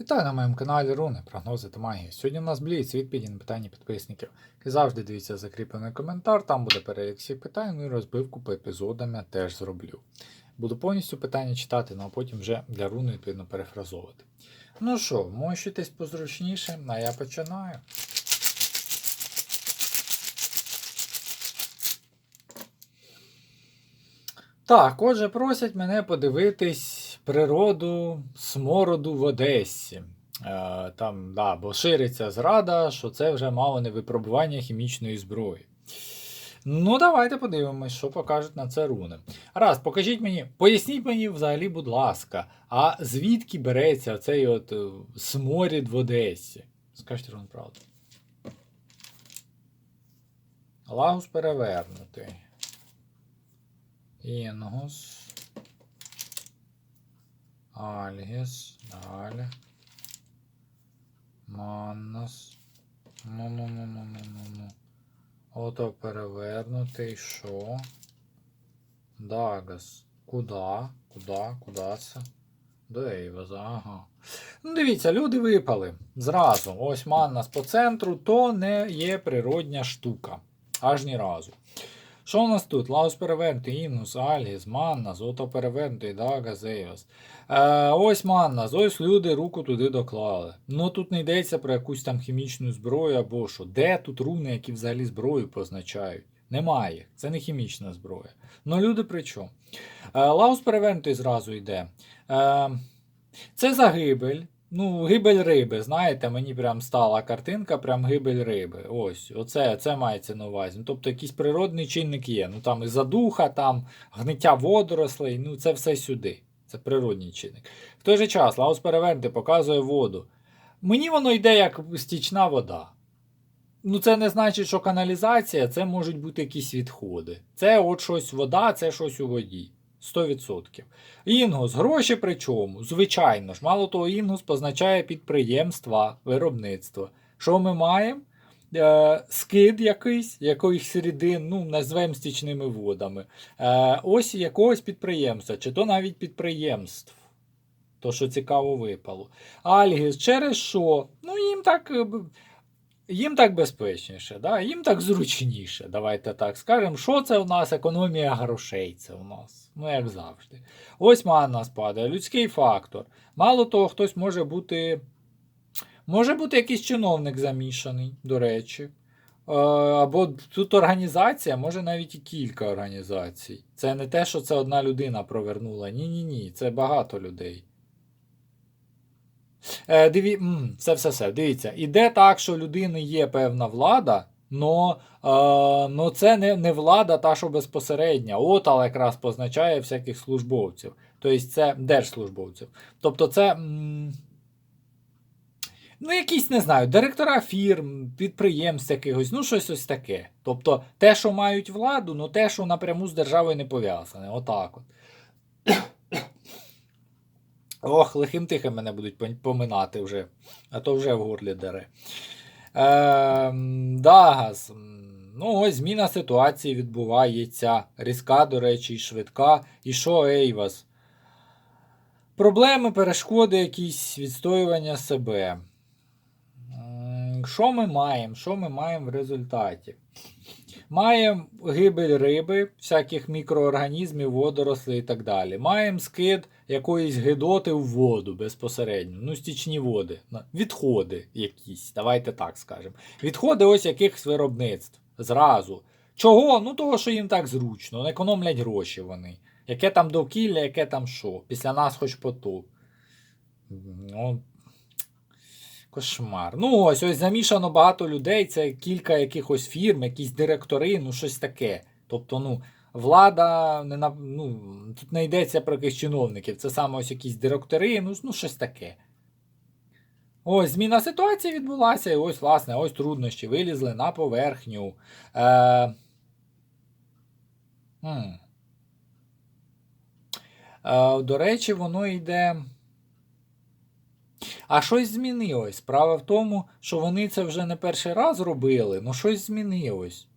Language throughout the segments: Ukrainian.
Вітаю на моєму каналі Руни, прогнози та магія. Сьогодні у нас бліц відповіді на питання підписників. І завжди дивіться закріплений коментар, там буде перелік всіх питань, ну і розбивку по епізодам я теж зроблю. Буду повністю питання читати, ну а потім вже для руни відповідно перефразовувати. Ну що, мощуйтесь позручніше, а я починаю. Так, отже, просять мене подивитись природу смороду в Одесі. Е, там, да, бо шириться зрада, що це вже мало не випробування хімічної зброї. Ну, давайте подивимось, що покажуть на це руни. Раз, покажіть мені, поясніть мені взагалі, будь ласка, а звідки береться цей от е, сморід в Одесі? Скажіть рун правду. Лагус перевернутий. Інгус. Альгіс. Далі. Маннас. Ну-ну-ну-ну-ну-ну. Ото перевернутий. Що? Дагас. Куда? Куда? Куда це? До Ейваза, ага. Ну, дивіться, люди випали. Зразу. Ось Маннас по центру, то не є природня штука. Аж ні разу. Що у нас тут? Лаус перевернутий, Інус, Альгіс, Маннас, ото перевернутий, Дага, Зейос. Е, ось Маннас, ось люди руку туди доклали. Ну тут не йдеться про якусь там хімічну зброю або що. Де тут руни, які взагалі зброю позначають? Немає. Це не хімічна зброя. Ну люди при чому? Е, Лаус перевернутий зразу йде. Е, це загибель. Ну, гибель риби, знаєте, мені прям стала картинка, прям гибель риби. Ось, оце це мається на увазі. Ну, тобто якийсь природний чинник є. Ну там і задуха, там гниття водорослей, ну це все сюди. Це природний чинник. В той же час Лаус перевернути показує воду. Мені воно йде як стічна вода. Ну, це не значить, що каналізація, це можуть бути якісь відходи. Це от щось вода, це щось у воді. 100%. Інгус, гроші при чому? Звичайно ж, мало того, інгус позначає підприємства, виробництво. Що ми маємо? Е, скид якийсь, якоїсь рідин, ну, назвемо стічними водами. Е, ось якогось підприємства, чи то навіть підприємств. То, що цікаво випало. Альгіс, через що? Ну, їм так. Їм так безпечніше, да? їм так зручніше, давайте так скажемо. Що це у нас? Економія грошей це у нас. Ну, як завжди. Ось манна спадає, людський фактор. Мало того, хтось може бути. Може бути якийсь чиновник замішаний, до речі. Е, Або тут організація, може навіть і кілька організацій. Це не те, що це одна людина провернула. Ні-ні ні, це багато людей. Е, диві... Це все все. Дивіться, іде так, що людини є певна влада, но, е, но це не, не влада та, що безпосередня. От, але якраз позначає всяких службовців. Тобто це держслужбовців. Тобто це. м, Ну, якісь, не знаю, директора фірм, підприємств якихось, ну щось ось таке. Тобто те, що мають владу, ну те, що напряму з державою не пов'язане. Отак от. Ох, лихим тихим мене будуть поминати вже, а то вже в горлі дере. Ем, Дагас. Ну, ось зміна ситуації відбувається. Різка, до речі, і швидка. І що Ейвас? Проблеми, перешкоди, якісь відстоювання себе. Що ми маємо? Що ми маємо в результаті? Маємо гибель риби, всяких мікроорганізмів, водорослей і так далі. Маємо скид якоїсь гидоти в воду безпосередньо. Ну, стічні води. Відходи якісь, давайте так скажемо. Відходи ось якихось виробництв. Зразу. Чого? Ну того, що їм так зручно. Не економлять гроші вони. Яке там довкілля, яке там що. Після нас хоч потоп. Ну, Кошмар. Ну, ось ось замішано багато людей, це кілька якихось фірм, якісь директори, ну щось таке. Тобто, ну, влада не на, ну, тут не йдеться про якихось чиновників. Це саме ось якісь директори, ну, ну щось таке. Ось зміна ситуації відбулася, і ось, власне, ось труднощі вилізли на поверхню. Е... Е, до речі, воно йде. А щось змінилось. Справа в тому, що вони це вже не перший раз робили, ну щось змінилось.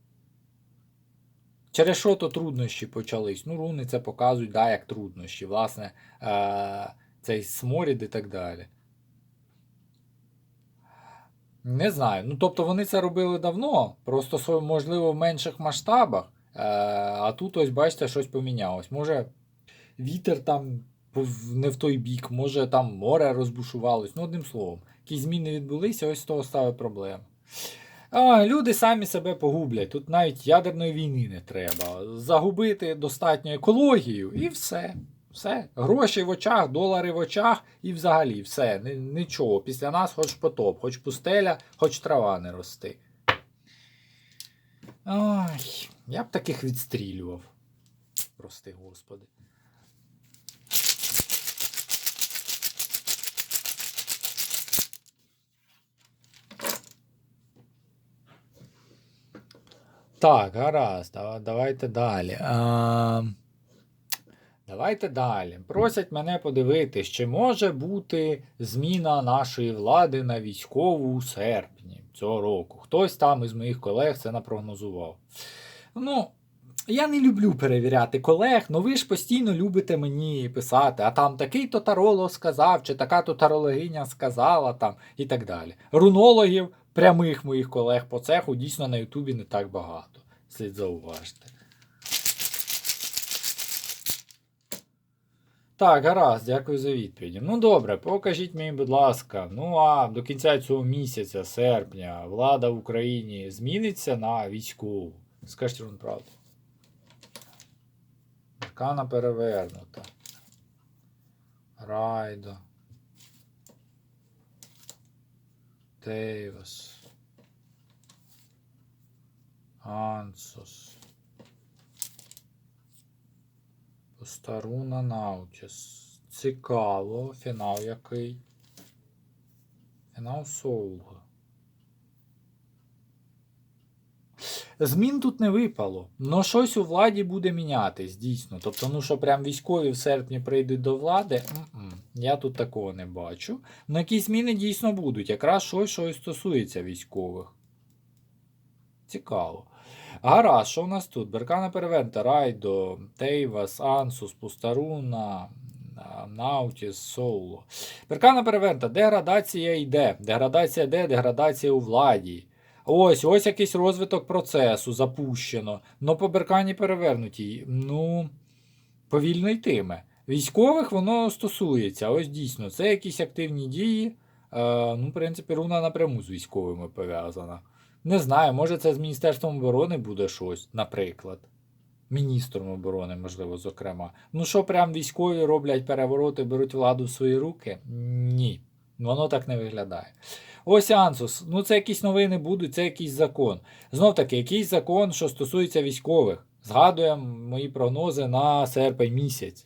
Через що то труднощі почались? Ну, руни це показують, да, як труднощі, власне, е- цей сморід і так далі. Не знаю. Ну, тобто вони це робили давно, просто можливо в менших масштабах. Е, а тут ось бачите, щось помінялось. Може, вітер там не в той бік, може там море розбушувалось. Ну, одним словом, якісь зміни відбулися, ось з того стали проблеми. А, люди самі себе погублять. Тут навіть ядерної війни не треба. Загубити достатньо екологію і все. Все. Гроші в очах, долари в очах і взагалі все. Нічого. Після нас хоч потоп, хоч пустеля, хоч трава не рости. Ай, я б таких відстрілював. Прости, господи. Так, гаразд, давайте далі. А, давайте далі. Просять мене подивитись, чи може бути зміна нашої влади на військову у серпні цього року. Хтось там із моїх колег це напрогнозував. Ну, я не люблю перевіряти колег, але ви ж постійно любите мені писати, а там такий то таролог сказав, чи така то тарологиня сказала там і так далі. Рунологів, прямих моїх колег по цеху, дійсно на Ютубі не так багато. Слід зауважити. Так, гаразд, дякую за відповіді. Ну добре, покажіть мені, будь ласка. Ну а до кінця цього місяця, серпня, влада в Україні зміниться на військову. Скажіть вам правду. Аркана перевернута. Райдо. Тейвас. Ансус. Постаруна Наутіс. Цікаво. Фінал який? Фінал Соулга. Змін тут не випало. Ну щось у владі буде мінятись, дійсно. Тобто, ну що прям військові в серпні прийдуть до влади, м-м, я тут такого не бачу. Ну якісь зміни дійсно будуть. Якраз щось, що і стосується військових. Цікаво. Гаразд, що у нас тут? Беркана Перевента, Райдо, Тейвас, Ансус, Пустаруна, Наутіс, Соуло. Беркана Перевента, деградація йде. Деградація йде, деградація у владі. Ось, ось якийсь розвиток процесу запущено. Но по беркані перевернутій. Ну, повільно йтиме. Військових воно стосується. Ось дійсно, це якісь активні дії. Е, ну, в принципі, руна напряму з військовими пов'язана. Не знаю, може це з Міністерством оборони буде щось, наприклад. Міністром оборони, можливо, зокрема. Ну що, прям військові роблять перевороти, беруть владу в свої руки? Ні. Воно так не виглядає. Ось Ансус. Ну, це якісь новини будуть, це якийсь закон. Знов таки, якийсь закон, що стосується військових. Згадуємо мої прогнози на серпень місяць.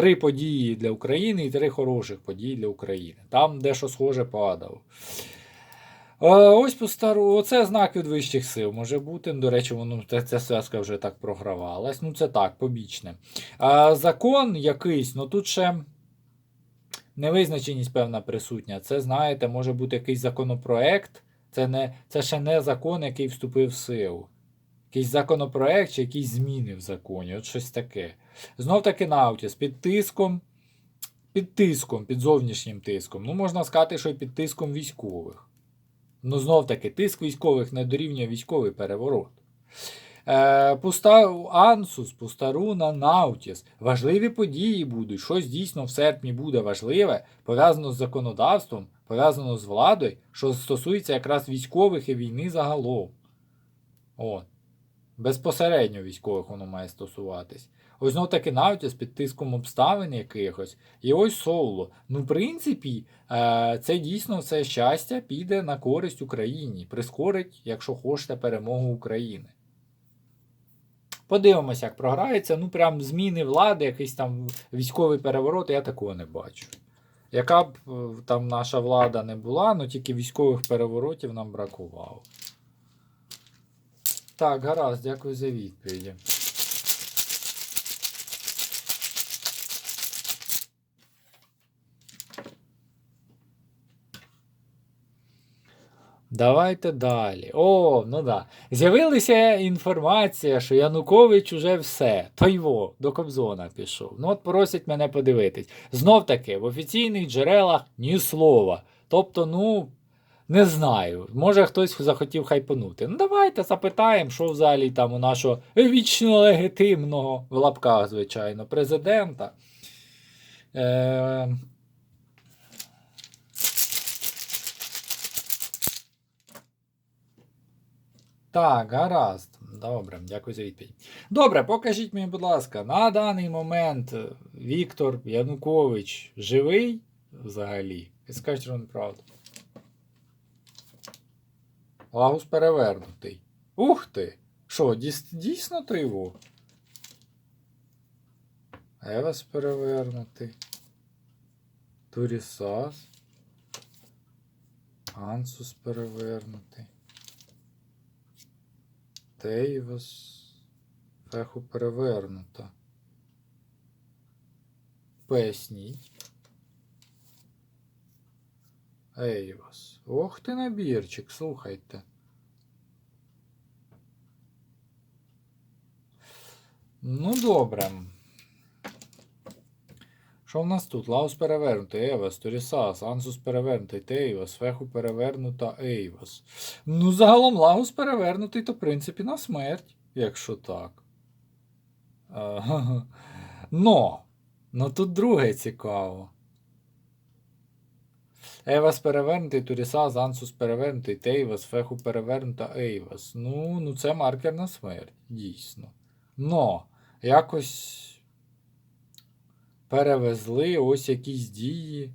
Три події для України і три хороших події для України. Там дещо схоже падало. Ось по стару, оце знак від вищих сил може бути. До речі, воно ця- зв'язка вже так програвалась. Ну, це так, побічне. Закон якийсь, ну тут ще невизначеність певна присутня. Це, знаєте, може бути якийсь законопроект. Це, не, це ще не закон, який вступив в силу. Якийсь законопроект чи якісь зміни в законі, от щось таке. Знов таки Наутіс під тиском, під тиском, під зовнішнім тиском. Ну, можна сказати, що й під тиском військових. Ну, знов таки, тиск військових не дорівнює військовий переворот. Е, пуста, Ансус, Пустаруна, Наутіс. Важливі події будуть. Щось дійсно в серпні буде важливе, пов'язано з законодавством, пов'язано з владою, що стосується якраз військових і війни загалом. От. Безпосередньо військових воно має стосуватись. Ось знов таки Наутіс під тиском обставин якихось. І ось Соуло. Ну, в принципі, е, це дійсно все щастя піде на користь Україні. Прискорить, якщо хочете, перемогу України. Подивимося, як програється. Ну, прям зміни влади, якийсь там військовий переворот, я такого не бачу. Яка б е, там наша влада не була, ну тільки військових переворотів нам бракувало. Так, гаразд, дякую за відповіді. Давайте далі. О, ну да. З'явилася інформація, що Янукович уже все. Тойво, до Кобзона пішов. Ну от просять мене подивитись. Знов таки, в офіційних джерелах ні слова. Тобто, ну, Не знаю. Може хтось захотів хайпанути. Ну давайте запитаємо, що взагалі там у нашого вічно легітимного в лапках, звичайно, президента. Е... Так, гаразд. Добре, дякую за відповідь. Добре, покажіть мені, будь ласка, на даний момент е, Віктор Янукович живий взагалі? І скажіть вам правду. Лагус перевернутий. Ух ти! Що, дійсно триво? Евас перевернутий. Турісас. Ансус перевернутий. Тейвас. Феху перевернута. Поясніть. Ейвас. Ох ти набірчик, слухайте. Ну, добре. Що в нас тут? Лаус перевернутий, Евас, Торісас, Ансус перевернутий, Тейвас, Феху перевернута, Ейвас. Ну, загалом Лагус перевернутий, то в принципі на смерть, якщо так. Но. Ну тут друге цікаво. Евас перевернутий, Турісас, Ансус перевернутий, Тейвас, Феху перевернута, Ейвас. Ну, ну це маркер на смерть, дійсно. Но якось перевезли ось якісь дії.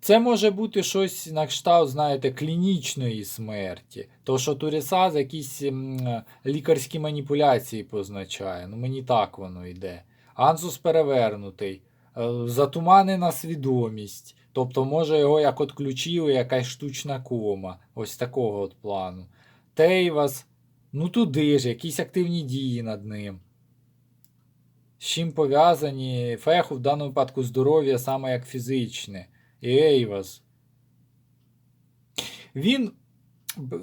Це може бути щось на кшталт, знаєте, клінічної смерті. То, що Турісаз якісь м, лікарські маніпуляції позначає. Ну, мені так воно йде. Ансус перевернутий, е, затуманена свідомість. Тобто, може, його як отключили, якась штучна кома. Ось такого от плану. Тейвас, ну туди ж, якісь активні дії над ним. З чим пов'язані феху в даному випадку здоров'я саме як фізичне. І Ейвас. Він.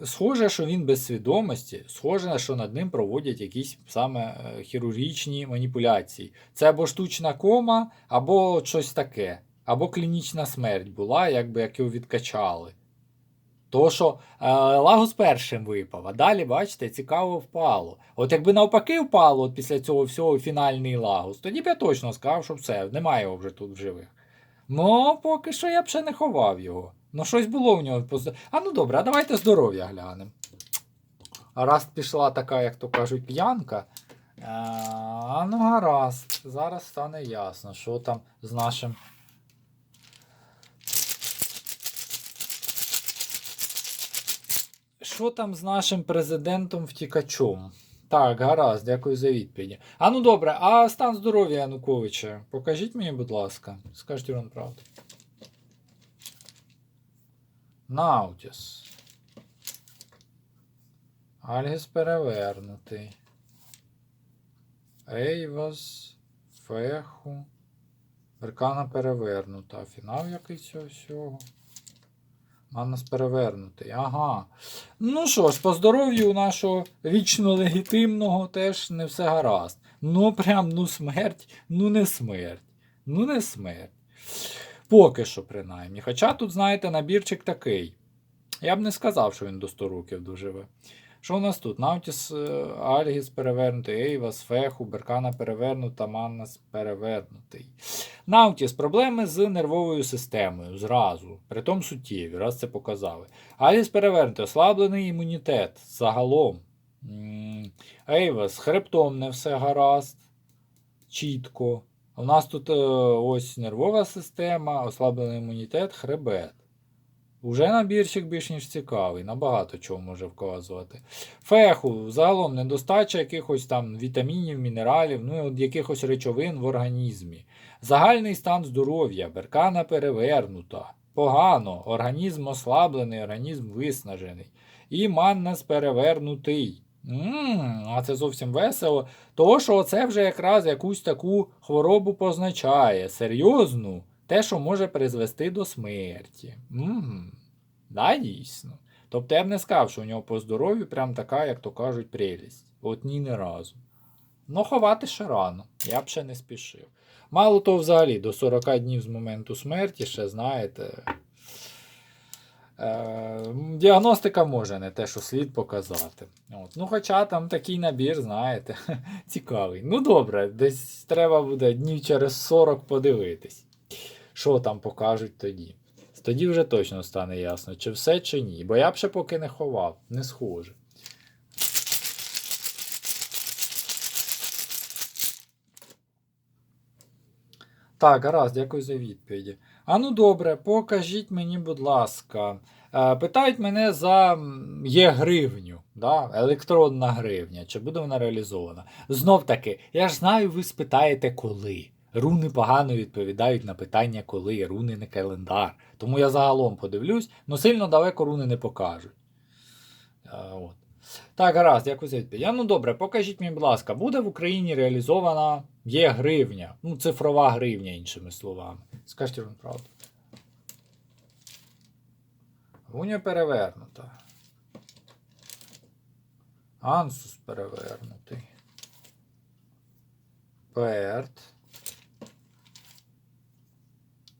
Схоже, що він без свідомості, схоже, що над ним проводять якісь саме е, хірургічні маніпуляції. Це або штучна кома, або щось таке, або клінічна смерть була, якби як його відкачали. То, що е, Лагус першим випав, а далі, бачите, цікаво впало. От якби навпаки впало от після цього всього фінальний Лагус, тоді б я точно сказав, що все, немає його вже тут в живих. Ну, поки що я б ще не ховав його. Ну, щось було в нього. А ну добре, а давайте здоров'я глянемо. А раз пішла така, як то кажуть, п'янка. е, А ну гаразд. Зараз стане ясно, що там з нашим. Що там з нашим президентом втікачом? Так, гаразд, дякую за відповіді. А ну добре, а стан здоров'я Януковича? Покажіть мені, будь ласка. Скажіть вам правду. Наутіс. Альгіс перевернутий. Ейвас. Феху. Беркана перевернута. Фінал який цього всього? Маннас перевернутий. Ага. Ну що ж, по здоров'ю нашого вічно легітимного теж не все гаразд. Ну, прям, ну смерть, ну не смерть. Ну не смерть. Поки що, принаймні. Хоча тут, знаєте, набірчик такий. Я б не сказав, що він до 100 років доживе. Що у нас тут? Наутіс е, Альгіс перевернутий, Ейвас, Феху, Беркана перевернута, Маннас перевернутий. Наутіс проблеми з нервовою системою зразу, притом суттєві, раз це показали. Аліс перевернутий, ослаблений імунітет загалом. Ейвас, хребтом не все гаразд. Чітко. У нас тут е, ось нервова система, ослаблений імунітет, хребет. Уже набірчик більш ніж цікавий, набагато чого може вказувати. Феху, загалом недостача якихось там вітамінів, мінералів, ну і якихось речовин в організмі. Загальний стан здоров'я, беркана перевернута. Погано, організм ослаблений, організм виснажений. І маннас перевернутий. Ммм, а це зовсім весело. Того, що це вже якраз якусь таку хворобу позначає, серйозну, те, що може призвести до смерті. Ммм, да, дійсно. Тобто я б не сказав, що у нього по здоров'ю прям така, як то кажуть, прелість. От ні не разу. Ну, ховати ще рано, я б ще не спішив. Мало того, взагалі, до 40 днів з моменту смерті, ще знаєте. Е, діагностика може не те, що слід показати. От. Ну, хоча там такий набір, знаєте, цікавий. Ну добре, десь треба буде днів через 40 подивитись, що там покажуть тоді. Тоді вже точно стане ясно, чи все, чи ні. Бо я б ще поки не ховав, не схоже. Так, гаразд, дякую за відповіді. А ну добре, покажіть мені, будь ласка. Е, Питають мене за є гривню, да? електронна гривня, чи буде вона реалізована. Знов таки, я ж знаю, ви спитаєте коли. Руни погано відповідають на питання коли, руни не календар. Тому я загалом подивлюсь, але сильно далеко руни не покажуть. От. Так, гаразд, за відповідь. А, Ну добре, покажіть мені, будь ласка, буде в Україні реалізована є гривня, ну, цифрова гривня, іншими словами. Скажіть вам правду. Гуня перевернута. Ансус перевернутий. Перт.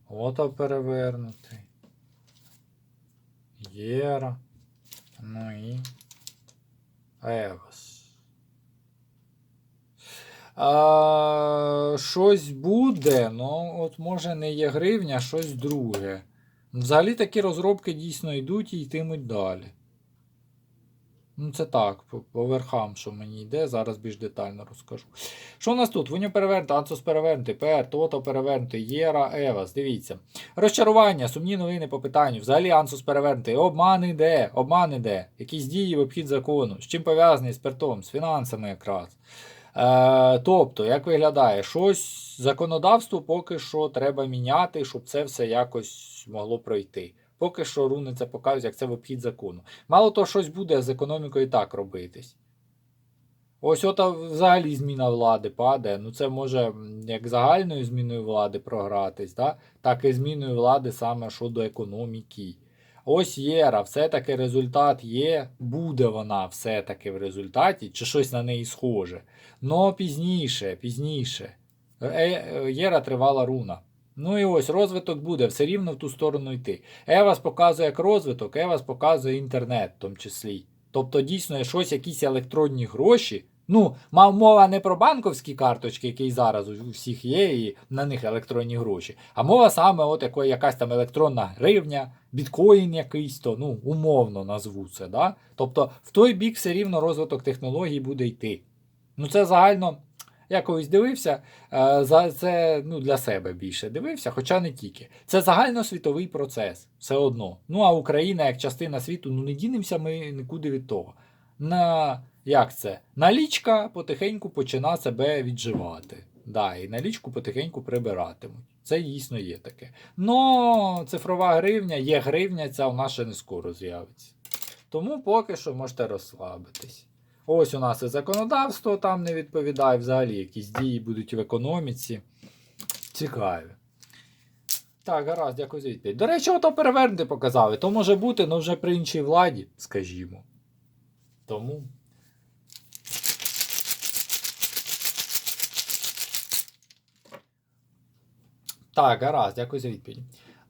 Ото перевернутий. Єра. Ну і. Евос. А, щось буде, ну от може не є гривня, а щось друге. Взагалі такі розробки дійсно йдуть і йтимуть далі. Ну, це так, по, верхам, що мені йде, зараз більш детально розкажу. Що у нас тут? Вуньо перевернути, Ансус перевернути, ПР, Тото перевернути, Єра, Евас. Дивіться. Розчарування, сумні новини по питанню. Взагалі Ансус перевернути. Обман іде, обман іде. Якісь дії в обхід закону. З чим пов'язаний з пертом, з фінансами якраз. Е, тобто, як виглядає, щось законодавство поки що треба міняти, щоб це все якось могло пройти. Поки що руни це показують, як це в обхід закону. Мало того, щось буде з економікою так робитись. Ось ота взагалі зміна влади падає. Ну це може як загальною зміною влади програтись, да? так і зміною влади саме щодо економіки. Ось Єра, все-таки результат є, буде вона все-таки в результаті, чи щось на неї схоже. Но пізніше, пізніше. Е, е, Єра тривала руна. Ну і ось розвиток буде, все рівно в ту сторону йти. Евас показує як розвиток, Евас показує інтернет в тому числі. Тобто дійсно є щось, якісь електронні гроші. Ну, мав мова не про банковські карточки, які зараз у всіх є, і на них електронні гроші, а мова саме от якої якась там електронна гривня, біткоін якийсь, то ну, умовно назву це. Да? Тобто в той бік все рівно розвиток технологій буде йти. Ну це загально. Я колись дивився, е, за це ну, для себе більше дивився, хоча не тільки. Це загальносвітовий процес, все одно. Ну а Україна як частина світу, ну не дінемося ми нікуди від того. На як це? Налічка потихеньку почина себе відживати. Да, і налічку потихеньку прибиратимуть. Це дійсно є таке. Но цифрова гривня, є гривня, ця у нас ще не скоро з'явиться. Тому поки що можете розслабитись. Ось у нас і законодавство там не відповідає, взагалі якісь дії будуть в економіці. Цікаві. Так, гаразд, дякую за відповідь. До речі, ото перевернути показали. То може бути, але вже при іншій владі, скажімо. Тому. Так, гаразд, дякую за відповідь.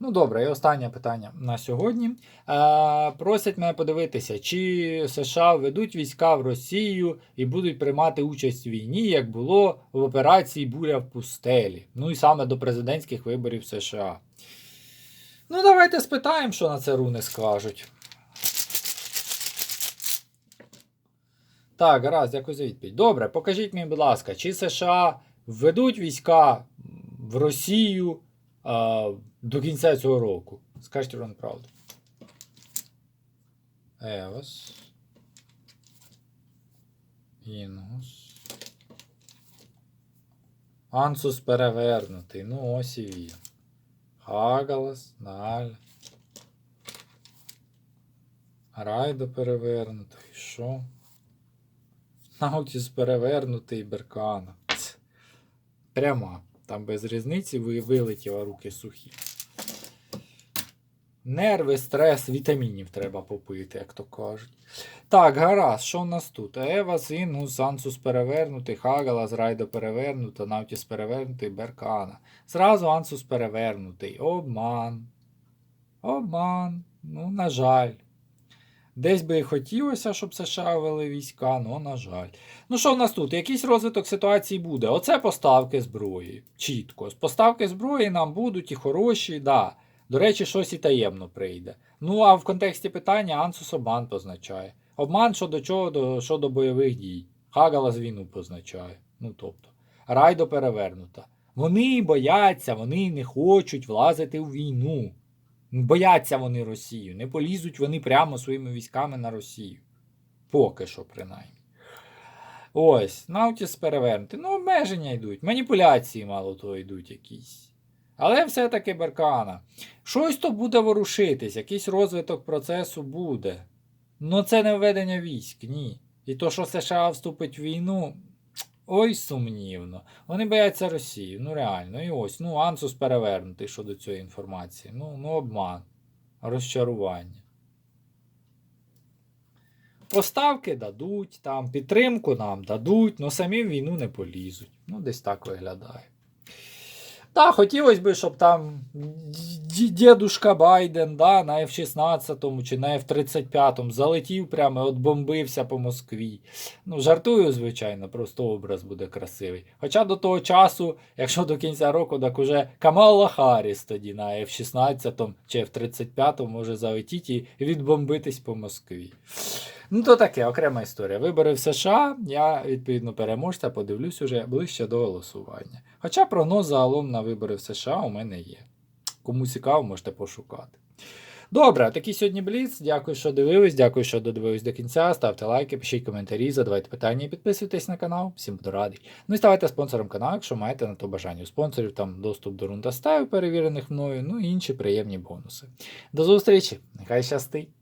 Ну добре, і останнє питання на сьогодні. Е, просять мене подивитися, чи США ведуть війська в Росію і будуть приймати участь в війні, як було в операції Буря в пустелі. Ну і саме до президентських виборів США. Ну, давайте спитаємо, що на це руни скажуть. Так, гаразд, дякую за відповідь. Добре, покажіть мені, будь ласка, чи США введуть війська в Росію а, до кінця цього року? Скажіть вам правду. Евос. Інгус. Ансус перевернутий. Ну, ось і він. Хагалас, Наль. Райдо перевернутий. Що? Наутіс перевернутий Беркана. Ц. Пряма. Там без різниці ви- вилетіла руки сухі. Нерви, стрес, вітамінів треба попити, як то кажуть. Так, гаразд, що в нас тут? Евас, Інгус, Ансус перевернутий, Хагалас, Райдо перевернута, Навтіс перевернутий, Беркана. Зразу Ансус перевернутий. Обман. Обман. Ну, на жаль. Десь би і хотілося, щоб США ввели війська, ну, на жаль. Ну, що в нас тут? Якийсь розвиток ситуації буде. Оце поставки зброї. Чітко. З поставки зброї нам будуть і хороші, да. До речі, щось і таємно прийде. Ну, а в контексті питання Ансус обман позначає. Обман щодо чого, до, щодо бойових дій. Хагалас війну позначає. Ну, тобто, райдо перевернута. Вони бояться, вони не хочуть влазити в війну. Бояться вони Росію. Не полізуть вони прямо своїми військами на Росію. Поки що, принаймні. Ось, Наутіс перевернути. Ну, обмеження йдуть, маніпуляції, мало того, йдуть якісь. Але все-таки Беркана. Щось то буде ворушитись, якийсь розвиток процесу буде. Ну, це не введення військ, ні. І то, що США вступить в війну, ой, сумнівно. Вони бояться Росії, ну реально. І ось, ну, Ансус перевернутий щодо цієї інформації. Ну, ну обман, розчарування. Поставки дадуть, там, підтримку нам дадуть, але самі в війну не полізуть. Ну, десь так виглядає. Так, хотілося б, щоб там ді- дідушка Байден да, на F-16 чи на F-35 залетів прямо от бомбився по Москві. Ну, жартую, звичайно, просто образ буде красивий. Хоча до того часу, якщо до кінця року, так уже Камала Харріс тоді на F-16 чи F-35 може залетіти і відбомбитись по Москві. Ну, то таке, окрема історія. Вибори в США, я, відповідно, переможця, подивлюсь уже ближче до голосування. Хоча прогноз загалом на вибори в США у мене є. Кому цікаво, можете пошукати. Добре, такий сьогодні Бліц. Дякую, що дивились. Дякую, що додивились до кінця. Ставте лайки, пишіть коментарі, задавайте питання і підписуйтесь на канал. Всім буду радий. Ну і ставайте спонсором каналу, якщо маєте на то бажання. У спонсорів там доступ до рундастаю, перевірених мною, ну і інші приємні бонуси. До зустрічі! Нехай щастить!